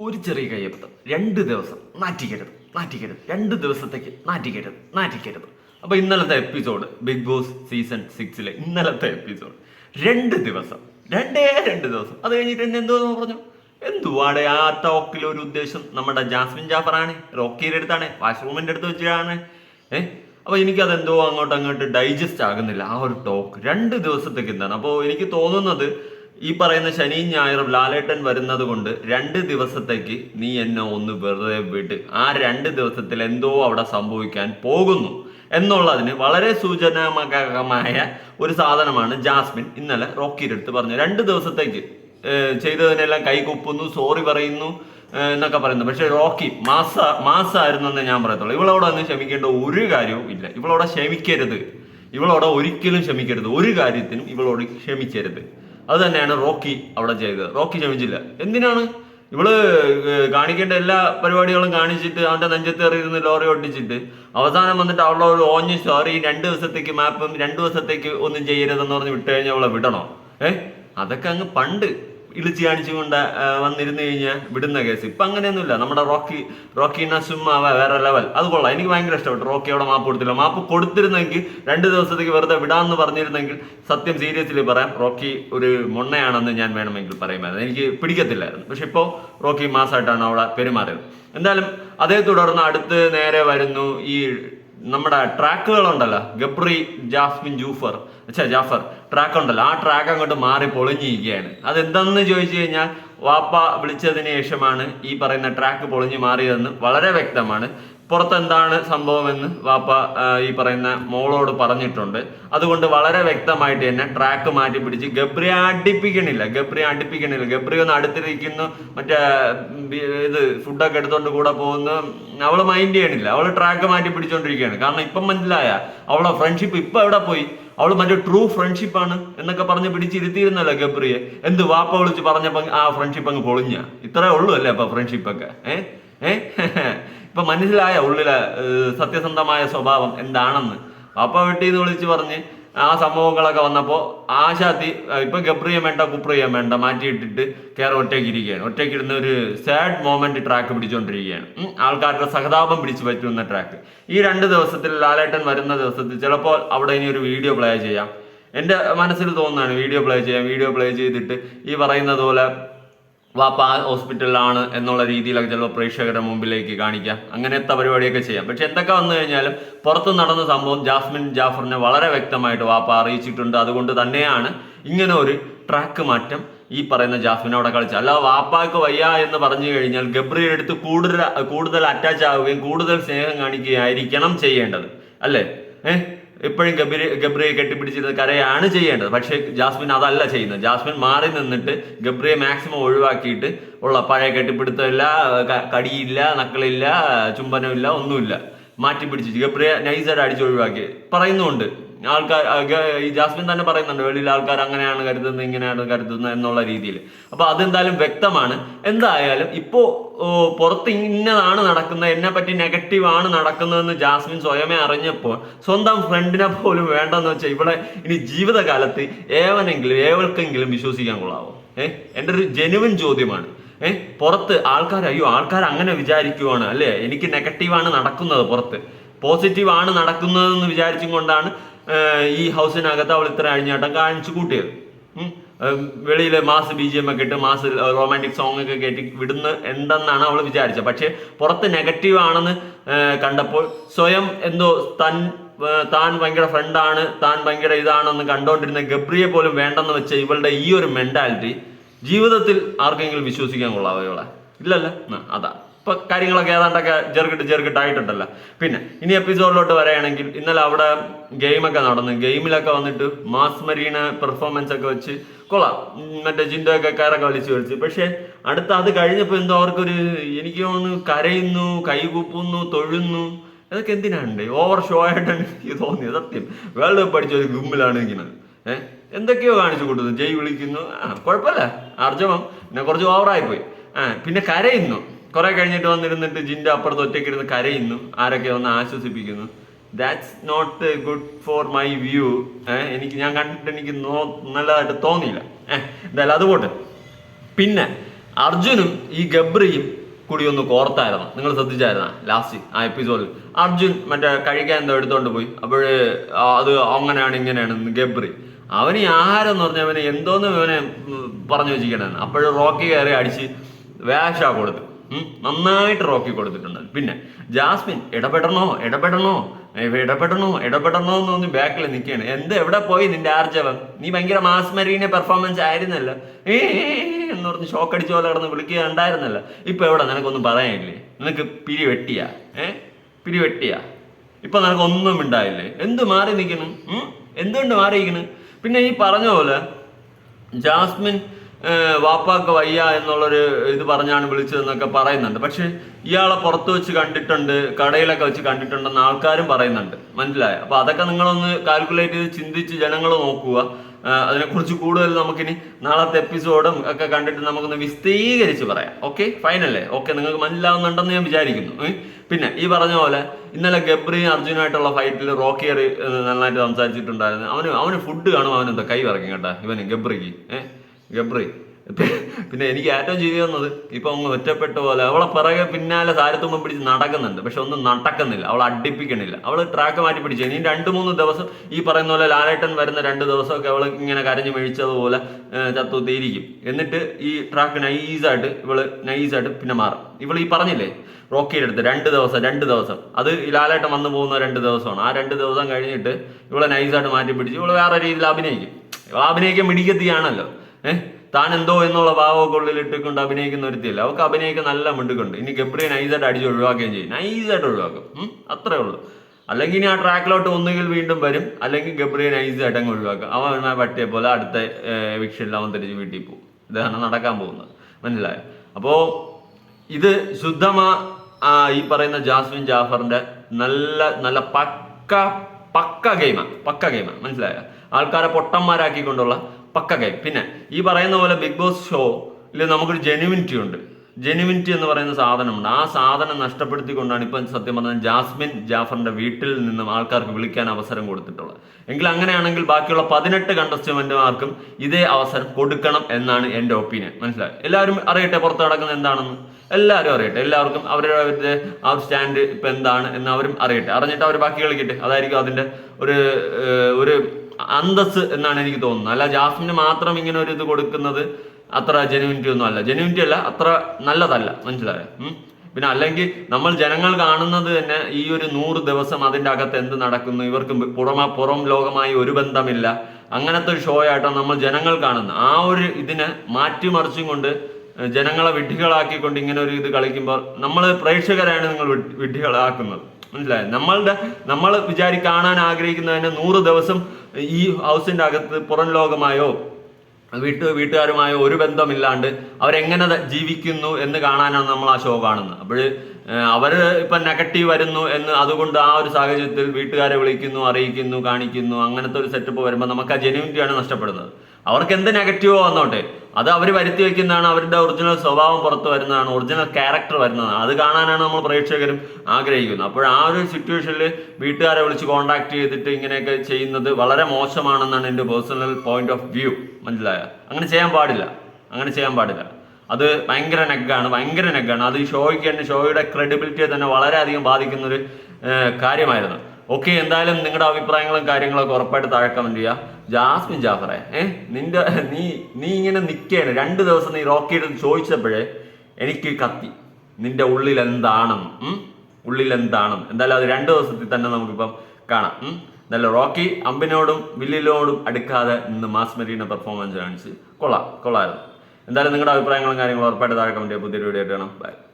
ഒരു ചെറിയ കയ്യബദ്ധം. രണ്ട് ദിവസം നാറ്റിക്കരുത് നാറ്റിക്കരുത്. രണ്ട് ദിവസത്തേക്ക് നാറ്റിക്കരുത് നാറ്റിക്കരുത്. അപ്പൊ ഇന്നലത്തെ എപ്പിസോഡ് ബിഗ് ബോസ് സീസൺ സിക്സിലെ ഇന്നലത്തെ എപ്പിസോഡ് രണ്ട് ദിവസം രണ്ടേ രണ്ട് ദിവസം. അത് കഴിഞ്ഞിട്ട് എന്നെ എന്തോ പറഞ്ഞു? എന്തുവാടെ ആ ടോക്കിൽ ഒരു ഉദ്ദേശം? നമ്മുടെ ജാസ്മിൻ ജാഫറാണ് റോക്കിയുടെ അടുത്താണ് വാഷ്റൂമിന്റെ അടുത്ത് വെച്ചാണ് ഏഹ് അപ്പൊ എനിക്കതെന്തോ അങ്ങോട്ട് അങ്ങോട്ട് ഡൈജസ്റ്റ് ആകുന്നില്ല. ആ ഒരു ടോക്ക് രണ്ട് ദിവസത്തേക്ക് എന്താണ്? അപ്പോൾ എനിക്ക് തോന്നുന്നത് ഈ പറയുന്ന ശനി ഞായറും ലാലേട്ടൻ വരുന്നത് കൊണ്ട് രണ്ട് ദിവസത്തേക്ക് നീ എന്നെ ഒന്ന് വെറുതെ വിട്ട് ആ രണ്ട് ദിവസത്തിൽ എന്തോ അവിടെ സംഭവിക്കാൻ പോകുന്നു എന്നുള്ളതിന് വളരെ സൂചനാമകമായ ഒരു സാധനമാണ് ജാസ്മിൻ. ഇന്നലെ റോക്കിയുടെ അടുത്ത് പറഞ്ഞു രണ്ട് ദിവസത്തേക്ക് ചെയ്തതിനെല്ലാം കൈകൊപ്പുന്നു സോറി പറയുന്നു എന്നൊക്കെ പറയുന്നു. പക്ഷെ റോക്കി മാസ മാസമായിരുന്നെന്ന് ഞാൻ പറയത്തുള്ളൂ. ഇവളോട് അന്ന് ക്ഷമിക്കേണ്ട ഒരു കാര്യവും ഇല്ല. ഇവളോടെ ക്ഷമിക്കരുത്. ഇവളോടെ ഒരിക്കലും ക്ഷമിക്കരുത്. ഒരു കാര്യത്തിനും ഇവളോട് ക്ഷമിക്കരുത്. അത് തന്നെയാണ് റോക്കി അവിടെ ചെയ്തത്. റോക്കി ക്ഷമിച്ചില്ല. എന്തിനാണ്? ഇവൾ കാണിക്കേണ്ട എല്ലാ പരിപാടികളും കാണിച്ചിട്ട് അവന്റെ നെഞ്ചത്ത് എറിയിരുന്ന് ലോറി ഓടിച്ചിട്ട് അവസാനം വന്നിട്ട് അവളെ ഒരു ഓഞ്ഞ് സോറി രണ്ട് ദിവസത്തേക്ക് മാപ്പും രണ്ട് ദിവസത്തേക്ക് ഒന്നും ചെയ്യരുതെന്ന് പറഞ്ഞ് വിട്ട് കഴിഞ്ഞാൽ അവളെ വിടണോ? ഏഹ് അതൊക്കെ അങ്ങ് പണ്ട്. ഇളിച്ച് കാണിച്ചുകൊണ്ട് വന്നിരുന്നു കഴിഞ്ഞാൽ വിടുന്ന കേസ്. ഇപ്പം അങ്ങനെയൊന്നുമില്ല. നമ്മുടെ റോക്കി റോക്കി നസും വേറെ ലെവൽ അത് കൊള്ളാം. എനിക്ക് ഭയങ്കര ഇഷ്ടപ്പെട്ടു. റോക്കി അവിടെ മാപ്പ് കൊടുത്തില്ല. മാപ്പ് കൊടുത്തിരുന്നെങ്കിൽ രണ്ട് ദിവസത്തേക്ക് വെറുതെ വിടാമെന്ന് പറഞ്ഞിരുന്നെങ്കിൽ സത്യം സീരിയസ്ലി പറയാം. റോക്കി ഒരു മൊണ്ണയാണെന്ന് ഞാൻ വേണമെങ്കിൽ പറയുമായിരുന്നു. എനിക്ക് പിടിക്കത്തില്ലായിരുന്നു. പക്ഷെ ഇപ്പോൾ റോക്കി മാസമായിട്ടാണ് അവിടെ പെരുമാറിയത്. എന്തായാലും അതേ തുടർന്ന് അടുത്ത് നേരെ വരുന്നു ഈ നമ്മുടെ ട്രാക്കുകൾ ഉണ്ടല്ലോ ഗബ്രി ജാസ്മിൻ ജൂഫർ. അച്ഛാ ജാഫർ. ട്രാക്ക് ഉണ്ടല്ലോ ആ ട്രാക്ക് അങ്ങോട്ട് മാറി പൊളിഞ്ഞിരിക്കുകയാണ്. അതെന്തെന്ന് ചോദിച്ചു കഴിഞ്ഞാൽ വാപ്പ വിളിച്ചതിന് ശേഷമാണ് ഈ പറയുന്ന ട്രാക്ക് പൊളിഞ്ഞു മാറിയതെന്ന് വളരെ വ്യക്തമാണ്. പുറത്ത് എന്താണ് സംഭവമെന്ന് വാപ്പ ഈ പറയുന്ന മോളോട് പറഞ്ഞിട്ടുണ്ട്. അതുകൊണ്ട് വളരെ വ്യക്തമായിട്ട് തന്നെ ട്രാക്ക് മാറ്റി പിടിച്ച് ഗബ്രിയെ അടിപ്പിക്കണില്ല ഗബ്രിയെ അടിപ്പിക്കണില്ല. ഗബ്രി ഒന്ന് അടുത്തിരിക്കുന്നു മറ്റേ ഇത് ഫുഡൊക്കെ എടുത്തോണ്ട് കൂടെ പോകുന്നു. അവൾ മൈൻഡ് ചെയ്യണില്ല. അവൾ ട്രാക്ക് മാറ്റി പിടിച്ചോണ്ടിരിക്കുകയാണ്. കാരണം ഇപ്പം മനസ്സിലായ അവളെ ഫ്രണ്ട്ഷിപ്പ് ഇപ്പൊ എവിടെ പോയി? അവൾ മറ്റേ ട്രൂ ഫ്രണ്ട്ഷിപ്പ് ആണ് എന്നൊക്കെ പറഞ്ഞ് പിടിച്ചിരുത്തിയിരുന്നല്ലോ ഗബ്രിയെ. എന്ത് വാപ്പ വിളിച്ച് പറഞ്ഞപ്പോ ആ ഫ്രണ്ട്ഷിപ്പ് അങ്ങ് പൊളിഞ്ഞ? ഇത്രേ ഉള്ളൂ അല്ലേ അപ്പൊ ഫ്രണ്ട്ഷിപ്പ് ഒക്കെ? ഏഹ് ഏ? ഇപ്പൊ മനസ്സിലായ ഉള്ളിലെ സത്യസന്ധമായ സ്വഭാവം എന്താണെന്ന്. പാപ്പ വെട്ടി എന്ന് വിളിച്ച് പറഞ്ഞ് ആ സംഭവങ്ങളൊക്കെ വന്നപ്പോൾ ആശാത്തി ഇപ്പം ഗബ്രിയെ വേണ്ട കുപ്രിയം വേണ്ട മാറ്റിയിട്ടിട്ട് കയറി ഒറ്റയ്ക്ക് ഇരിക്കുകയാണ്. ഒറ്റയ്ക്ക് ഇരുന്ന ഒരു സാഡ് മോമെന്റ് ട്രാക്ക് പിടിച്ചുകൊണ്ടിരിക്കുകയാണ് ആൾക്കാരുടെ സഹതാപം പിടിച്ചു പറ്റുന്ന ട്രാക്ക് ഈ രണ്ട് ദിവസത്തിൽ ലാലേട്ടൻ വരുന്ന ദിവസത്തിൽ ചിലപ്പോൾ അവിടെ ഇനി ഒരു വീഡിയോ പ്ലേ ചെയ്യാം. എന്റെ മനസ്സിൽ തോന്നുന്നതാണ് വീഡിയോ പ്ലേ ചെയ്യാം വീഡിയോ പ്ലേ ചെയ്തിട്ട് ഈ പറയുന്നത് പോലെ വാപ്പ ആ ഹോസ്പിറ്റലിലാണ് എന്നുള്ള രീതിയിലൊക്കെ ചിലപ്പോൾ പ്രേക്ഷകരുടെ മുമ്പിലേക്ക് കാണിക്കാം. അങ്ങനത്തെ പരിപാടിയൊക്കെ ചെയ്യാം. പക്ഷെ എന്തൊക്കെ വന്നു കഴിഞ്ഞാലും പുറത്ത് നടന്ന സംഭവം ജാസ്മിൻ ജാഫറിനെ വളരെ വ്യക്തമായിട്ട് വാപ്പ അറിയിച്ചിട്ടുണ്ട്. അതുകൊണ്ട് തന്നെയാണ് ഇങ്ങനെ ഒരു ട്രാക്ക് മാറ്റം ഈ പറയുന്ന ജാസ്മിൻ അവിടെ കളിച്ചത്. അല്ല വാപ്പാക്ക് വയ്യ എന്ന് പറഞ്ഞു കഴിഞ്ഞാൽ ഗബ്രിയുടെ അടുത്ത് കൂടുതൽ കൂടുതൽ അറ്റാച്ച് ആവുകയും കൂടുതൽ സ്നേഹം കാണിക്കുകയായിരിക്കണം ചെയ്യേണ്ടത്. അല്ലേ? ഏഹ് എപ്പോഴും ഗബ്രി ഗബ്രിയെ കെട്ടിപ്പിടിച്ചിരുന്ന കരയാണ് ചെയ്യേണ്ടത്. പക്ഷേ ജാസ്മിൻ അതല്ല ചെയ്യുന്നത്. ജാസ്മിൻ മാറി നിന്നിട്ട് ഗബ്രിയെ മാക്സിമം ഒഴിവാക്കിയിട്ട് ഉള്ള പഴയ കെട്ടിപ്പിടുത്തമില്ല കടിയില്ല നക്കളില്ല ചുംബനമില്ല ഒന്നുമില്ല. മാറ്റി പിടിച്ച് ഗബ്രിയെ നൈസായിട്ട് അടിച്ച് ഒഴിവാക്കി. പറയുന്നുണ്ട് ആൾക്കാർ ഈ ജാസ്മിൻ തന്നെ പറയുന്നുണ്ട് വെളിയിൽ ആൾക്കാർ അങ്ങനെയാണ് കരുതുന്നത് ഇങ്ങനെയാണ് കരുതുന്നത് എന്നുള്ള രീതിയിൽ. അപ്പോൾ അതെന്തായാലും വ്യക്തമാണ്. എന്തായാലും ഇപ്പോ പുറത്ത് ഇന്നതാണ് നടക്കുന്നത് എന്നെ പറ്റി നെഗറ്റീവ് ആണ് നടക്കുന്നതെന്ന് ജാസ്മിൻ സ്വയമേ അറിഞ്ഞപ്പോൾ സ്വന്തം ഫ്രണ്ടിനെ പോലും വേണ്ടെന്ന് വെച്ചാൽ ഇവിടെ ഇനി ജീവിതകാലത്ത് ഏവനെങ്കിലും ഏവൾക്കെങ്കിലും വിശ്വസിക്കാൻ കൊള്ളാവോ? ഏഹ് എന്റെ ഒരു ജെനുവിൻ ചോദ്യമാണ്. ഏഹ് പുറത്ത് ആൾക്കാർ അയ്യോ ആൾക്കാർ അങ്ങനെ വിചാരിക്കുവാണ് അല്ലേ? എനിക്ക് നെഗറ്റീവാണ് നടക്കുന്നത് പുറത്ത്. പോസിറ്റീവ് ആണ് നടക്കുന്നതെന്ന് വിചാരിച്ചും കൊണ്ടാണ് ഈ ഹൗസിനകത്ത് അവൾ ഇത്ര അഴിഞ്ഞാട്ടം കാണിച്ചു കൂട്ടിയത്. വെളിയിൽ മാസ് ബി ജി എം ഒക്കെ ഇട്ട് മാസ് റൊമാന്റിക് സോങ് ഒക്കെ കയറ്റി വിടുന്ന ഉണ്ടെന്നാണ് അവൾ വിചാരിച്ചത്. പക്ഷേ പുറത്ത് നെഗറ്റീവ് ആണെന്ന് കണ്ടപ്പോൾ സ്വയം എന്തോ തൻ താൻ ഭയങ്കര ഫ്രണ്ടാണ് താൻ ഭയങ്കര ഇതാണെന്ന് കണ്ടോണ്ടിരുന്ന ഗബ്രിയെ പോലും വേണ്ടെന്ന് വെച്ച ഇവളുടെ ഈ ഒരു മെന്റാലിറ്റി ജീവിതത്തിൽ ആർക്കെങ്കിലും വിശ്വസിക്കാൻ കൊള്ളാവോ ഇവളെ ഇല്ലല്ല? അതാ. ഇപ്പൊ കാര്യങ്ങളൊക്കെ ഏതാണ്ടൊക്കെ ചെറുകിട്ട് ചെറുകിട്ടായിട്ടുണ്ടല്ലോ. പിന്നെ ഇനി എപ്പിസോഡിലോട്ട് വരികയാണെങ്കിൽ ഇന്നലെ അവിടെ ഗെയിമൊക്കെ നടന്നു. ഗെയിമിലൊക്കെ വന്നിട്ട് മാസ് മരീന പെർഫോമൻസ് ഒക്കെ വെച്ച് കൊള്ളാം. മറ്റേ ജിൻഡോയൊക്കെ കയറൊക്കെ വലിച്ചു കളിച്ചു. പക്ഷെ അടുത്ത അത് കഴിഞ്ഞപ്പോൾ എന്തോ അവർക്കൊരു എനിക്ക് തോന്നുന്നു കരയുന്നു കൈകൂപ്പുന്നു തൊഴുന്നു. അതൊക്കെ എന്തിനാണ്ട് ഓവർ ഷോ ആയിട്ടാണ് എനിക്ക് തോന്നിയത്. സത്യം. വേൾഡ് കപ്പ് അടിച്ച ഒരു ഗുമ്മിലാണ് ഇങ്ങനെ. ഏഹ് എന്തൊക്കെയോ കാണിച്ചു കൊടുക്കുന്നു ജയ് വിളിക്കുന്നു. ആ കുഴപ്പമില്ല. അർജവം. പിന്നെ കുറച്ച് ഓവറായിപ്പോയി ആ പിന്നെ കരയുന്നു. കുറെ കഴിഞ്ഞിട്ട് വന്നിരുന്നിട്ട് ജിന്റെ അപ്പുറത്ത് ഒറ്റയ്ക്ക് ഇരുന്ന് കരയുന്നു. ആരൊക്കെ വന്ന് ആശ്വസിപ്പിക്കുന്നു. That's not good for my view എനിക്ക് ഞാൻ കണ്ടിട്ട് എനിക്ക് നല്ലതായിട്ട് തോന്നിയില്ല. എന്തായാലും അതുപോട്ടെ പിന്നെ അർജുനും ഈ ഗബ്രിയും കൂടി ഒന്ന് കോർത്തായിരുന്നു. നിങ്ങൾ ശ്രദ്ധിച്ചായിരുന്ന? ലാസ്റ്റ് ആ എപ്പിസോഡിൽ അർജുൻ മറ്റേ കഴിക്കാൻ എന്തോ എടുത്തോണ്ട് പോയി. അപ്പോഴ് അത് അങ്ങനെയാണ് ഇങ്ങനെയാണ് ഗബ്രി. അവന് ആഹാരം എന്ന് പറഞ്ഞാൽ അവന് എന്തോന്ന് ഇവനെ പറഞ്ഞു വെച്ചിരിക്കണമെന്ന് അപ്പോഴും റോക്കി കയറി അടിച്ച് വേഷ കൊടുത്തു. നന്നായിട്ട് റോക്കി കൊടുത്തിട്ടുണ്ട്. പിന്നെ ജാസ്മിൻ ഇടപെടണോ? ഇടപെടണോ? ഇടപെടണോ? ഇടപെടണോ? എന്ന് തോന്നി ബാക്കിൽ നിൽക്കുകയാണ്. എന്ത്? എവിടെ പോയി നിന്റെ ആർജവം? നീ ഭയങ്കര മാസ് മരീനെ പെർഫോമൻസ് ആയിരുന്നല്ല. ഏ എന്ന് പറഞ്ഞ് ഷോക്ക് അടിച്ച പോലെ കിടന്ന് വിളിക്കുക ഉണ്ടായിരുന്നല്ല. ഇപ്പൊ എവിടെ? നിനക്കൊന്നും പറയാനില്ലേ? നിനക്ക് പിരി വെട്ടിയാ? ഏ പിരി വെട്ടിയാ? ഇപ്പൊ നിനക്കൊന്നും ഉണ്ടായില്ലേ എന്ത് മാറി നിൽക്കണം? എന്തുകൊണ്ട് മാറിയിരിക്കണ്? പിന്നെ ഈ പറഞ്ഞ പോലെ ജാസ്മിൻ വാപ്പാക്ക് വയ്യ എന്നുള്ളൊരു ഇത് പറഞ്ഞാണ് വിളിച്ചതെന്നൊക്കെ പറയുന്നുണ്ട്. പക്ഷെ ഇയാളെ പുറത്ത് വെച്ച് കണ്ടിട്ടുണ്ട് കടയിലൊക്കെ വെച്ച് കണ്ടിട്ടുണ്ടെന്ന് ആൾക്കാരും പറയുന്നുണ്ട്. മനസ്സിലായോ? അപ്പൊ അതൊക്കെ നിങ്ങളൊന്ന് കാൽക്കുലേറ്റ് ചെയ്ത് ചിന്തിച്ച് ജനങ്ങൾ നോക്കുക. അതിനെക്കുറിച്ച് കൂടുതൽ നമുക്കിനി നാളത്തെ എപ്പിസോഡും ഒക്കെ കണ്ടിട്ട് നമുക്കൊന്ന് വിസ്തീകരിച്ച് പറയാം. ഓക്കെ ഫൈനല്ലേ ഓക്കെ നിങ്ങൾക്ക് മനസ്സിലാവുന്നുണ്ടെന്ന് ഞാൻ വിചാരിക്കുന്നു. പിന്നെ ഈ പറഞ്ഞ പോലെ ഇന്നലെ ഗബ്രിയും അർജുനായിട്ടുള്ള ഫൈറ്റിൽ റോക്കിയർ നന്നായിട്ട് സംസാരിച്ചിട്ടുണ്ടായിരുന്നു. അവന് അവന് ഫുഡ് കാണും അവനെന്താ കൈ വറക്കും കേട്ടാ ഇവന് ഗബ്രിക്ക്. ഏഹ് ഗബ്രി. പിന്നെ എനിക്ക് ഏറ്റവും ചെയ്തു തന്നത് ഇപ്പൊ അങ്ങ് ഒറ്റപ്പെട്ട പോലെ. അവളെ പിറകെ പിന്നാലെ സാരത്തുമ്പം പിടിച്ച് നടക്കുന്നുണ്ട്. പക്ഷെ ഒന്നും നടക്കുന്നില്ല. അവൾ അടിപ്പിക്കണില്ല. അവൾ ട്രാക്ക് മാറ്റി പിടിച്ചു. ഇനി രണ്ട് മൂന്ന് ദിവസം ഈ പറയുന്ന പോലെ ലാലേട്ടൻ വരുന്ന രണ്ട് ദിവസമൊക്കെ അവൾ ഇങ്ങനെ കരഞ്ഞു മെഴിച്ചതുപോലെ ചത്തുത്തിയിരിക്കും. എന്നിട്ട് ഈ ട്രാക്ക് നൈസായിട്ട് ഇവൾ നൈസായിട്ട് പിന്നെ മാറും. ഇവൾ ഈ പറഞ്ഞില്ലേ? റോക്കിയുടെ അടുത്ത് രണ്ട് ദിവസം രണ്ട് ദിവസം. അത് ലാലേട്ടൻ വന്നു പോകുന്ന രണ്ട് ദിവസമാണ്. ആ രണ്ട് ദിവസം കഴിഞ്ഞിട്ട് ഇവളെ നൈസായിട്ട് മാറ്റി പിടിച്ച് ഇവൾ വേറെ രീതിയിൽ അഭിനയിക്കും. അഭിനയിക്കാൻ മിടിക്കത്തിയാണല്ലോ. ഏഹ് താൻ എന്തോ എന്നുള്ള ഭാവമൊക്കെ ഉള്ളിലിട്ടുകൊണ്ട് അഭിനയിക്കുന്ന ഒരുത്തിയല്ല? അവൾക്ക് അഭിനയിക്കാൻ നല്ല മിണ്ടുക്കുണ്ട് ഇനി ഗബ്രിയെ നൈസായിട്ട് അടിച്ച് ഒഴിവാക്കുകയും ചെയ്യും. നൈസായിട്ട് ഒഴിവാക്കും. അത്രേ ഉള്ളൂ. അല്ലെങ്കിൽ ഇനി ആ ട്രാക്കിലോട്ട് ഒന്നുകിൽ വീണ്ടും വരും. അല്ലെങ്കിൽ ഗബ്രിയെ നൈസായിട്ട് അങ്ങ് ഒഴിവാക്കും. അവൻ പട്ടിയെ പോലെ അടുത്ത വിക്ഷനിൽ അവൻ തിരിച്ച് വീട്ടിൽ പോകും. ഇതാണ് നടക്കാൻ പോകുന്നത്. മനസ്സിലായോ? അപ്പോൾ ഇത് ശുദ്ധമാ ഈ പറയുന്ന ജാസ്മിൻ ജാഫറിന്റെ നല്ല നല്ല പക്ക പക്ക ഗെയിമാണ് പക്ക ഗെയിമാണ് മനസ്സിലായ? ആൾക്കാരെ പൊട്ടന്മാരാക്കിക്കൊണ്ടുള്ള പക്ക ഗെയിം പിന്നെ ഈ പറയുന്ന പോലെ ബിഗ് ബോസ് ഷോയിൽ നമുക്കൊരു ജെനുവിനിറ്റി ഉണ്ട്. ജെനുവിനിറ്റി എന്ന് പറയുന്ന സാധനമുണ്ട്. ആ സാധനം നഷ്ടപ്പെടുത്തിക്കൊണ്ടാണ് ഇപ്പം സത്യം പറഞ്ഞാൽ ജാസ്മിൻ ജാഫറിന്റെ വീട്ടിൽ നിന്നും ആൾക്കാർക്ക് വിളിക്കാൻ അവസരം കൊടുത്തിട്ടുള്ളത്. എങ്കിൽ അങ്ങനെയാണെങ്കിൽ ബാക്കിയുള്ള പതിനെട്ട് കണ്ടസ്റ്റമെന്റുമാർക്കും ഇതേ അവസരം കൊടുക്കണം എന്നാണ് എന്റെ ഒപ്പീനിയൻ മനസ്സിലായി? എല്ലാവരും അറിയട്ടെ പുറത്ത് നടക്കുന്നത് എന്താണെന്ന്? എല്ലാവരും അറിയട്ടെ. എല്ലാവർക്കും അവരുടെ ആ സ്റ്റാൻഡ് ഇപ്പം എന്താണ് എന്ന് അവരും അറിയട്ടെ. അറിഞ്ഞിട്ട് അവർ ബാക്കി കളിക്കട്ടെ. അതായിരിക്കും അതിന്റെ ഒരു ഒരു അന്തസ് എന്നാണ് എനിക്ക് തോന്നുന്നത്. അല്ല ജാസ്മിന് മാത്രം ഇങ്ങനെ ഒരു ഇത് കൊടുക്കുന്നത് അത്ര ജെനുവിനിറ്റി ഒന്നും അല്ല. ജെനുവിനിറ്റി അല്ല അത്ര നല്ലതല്ല. മനസ്സിലായോ? പിന്നെ അല്ലെങ്കിൽ നമ്മൾ ജനങ്ങൾ കാണുന്നത് തന്നെ ഈ ഒരു നൂറ് ദിവസം അതിന്റെ അകത്ത് എന്ത് നടക്കുന്നു? ഇവർക്ക് പുറമ പുറം ലോകമായി ഒരു ബന്ധമില്ല. അങ്ങനത്തെ ഒരു ഷോ ആയിട്ടാണ് നമ്മൾ ജനങ്ങൾ കാണുന്നത്. ആ ഒരു ഇതിനെ മാറ്റിമറിച്ചും കൊണ്ട് ജനങ്ങളെ വിഡ്ഢികളാക്കിക്കൊണ്ട് ഇങ്ങനെ ഒരു ഇത് കളിക്കുമ്പോൾ നമ്മൾ പ്രേക്ഷകരാണ് നിങ്ങൾ വിഡ്ഢി- വിഡ്ഢികളാക്കുന്നത്. മനസ്സിലായോ നമ്മളുടെ നമ്മൾ വിചാരി കാണാൻ ആഗ്രഹിക്കുന്നതിന് നൂറ് ദിവസം ഈ ഹൗസിന്റെ അകത്ത് പുറം ലോകമായോ വീട്ടു വീട്ടുകാരുമായോ ഒരു ബന്ധമില്ലാണ്ട് അവരെങ്ങനെ ജീവിക്കുന്നു എന്ന് കാണാനാണ് നമ്മൾ ആ ഷോ കാണുന്നത്. അപ്പോഴ് അവർ ഇപ്പൊ നെഗറ്റീവ് വരുന്നു എന്ന് അതുകൊണ്ട് ആ ഒരു സാഹചര്യത്തിൽ വീട്ടുകാരെ വിളിക്കുന്നു അറിയിക്കുന്നു കാണിക്കുന്നു അങ്ങനത്തെ ഒരു സെറ്റപ്പ് വരുമ്പോൾ നമുക്ക് ആ ജെന്യൂനിറ്റിയാണ് നഷ്ടപ്പെടുന്നത്. അവർക്ക് എന്ത് നെഗറ്റീവോ വന്നോട്ടെ. അത് അവർ വരുത്തി വെക്കുന്നതാണ് അവരുടെ ഒറിജിനൽ സ്വഭാവം പുറത്ത് വരുന്നതാണ് ഒറിജിനൽ ക്യാരക്ടർ വരുന്നതാണ്. അത് കാണാനാണ് നമ്മൾ പ്രേക്ഷകരും ആഗ്രഹിക്കുന്നത്. അപ്പോൾ ആ ഒരു സിറ്റുവേഷനിൽ വീട്ടുകാരെ വിളിച്ച് കോൺടാക്ട് ചെയ്തിട്ട് ഇങ്ങനെയൊക്കെ ചെയ്യുന്നത് വളരെ മോശമാണെന്നാണ് എന്റെ പേഴ്സണൽ പോയിന്റ് ഓഫ് വ്യൂ മനസ്സിലായോ? അങ്ങനെ ചെയ്യാൻ പാടില്ല. അങ്ങനെ ചെയ്യാൻ പാടില്ല. അത് ഭയങ്കര നെഗാണ് ഭയങ്കര നെഗാണ് അത് ഷോയ്ക്ക് തന്നെ ഷോയുടെ ക്രെഡിബിലിറ്റിയെ തന്നെ വളരെയധികം ബാധിക്കുന്ന ഒരു കാര്യമായിരുന്നു. ഓക്കെ എന്തായാലും നിങ്ങളുടെ അഭിപ്രായങ്ങളും കാര്യങ്ങളൊക്കെ ഉറപ്പായിട്ട് താഴെ കമന്റ് ചെയ്യുക ജാസ്മിൻ ജാഫറെ ഏഹ് നിന്റെ നീ നീ ഇങ്ങനെ നിൽക്കുകയാണ് രണ്ട് ദിവസം നീ റോക്കിയുടെ ചോദിച്ചപ്പോഴേ എനിക്ക് കത്തി. നിന്റെ ഉള്ളിൽ എന്താണെന്ന് ഉള്ളിൽ എന്താണെന്ന് എന്തായാലും അത് രണ്ട് ദിവസത്തിൽ തന്നെ നമുക്കിപ്പം കാണാം? എന്തായാലും റോക്കി അമ്പിനോടും വില്ലിനോടും അടുക്കാതെ ഇന്ന് മാസ്മരീന പെർഫോമൻസ് കാണിച്ച് കൊള്ളാം കൊള്ളായിരുന്നു. എന്തായാലും നിങ്ങളുടെ അഭിപ്രായങ്ങളും കാര്യങ്ങളും ഉറപ്പായിട്ട് താഴെ കമന്റ് ചെയ്യുക പുതിയൊരു വീഡിയോ ആയിട്ട് കാണാം. ബൈ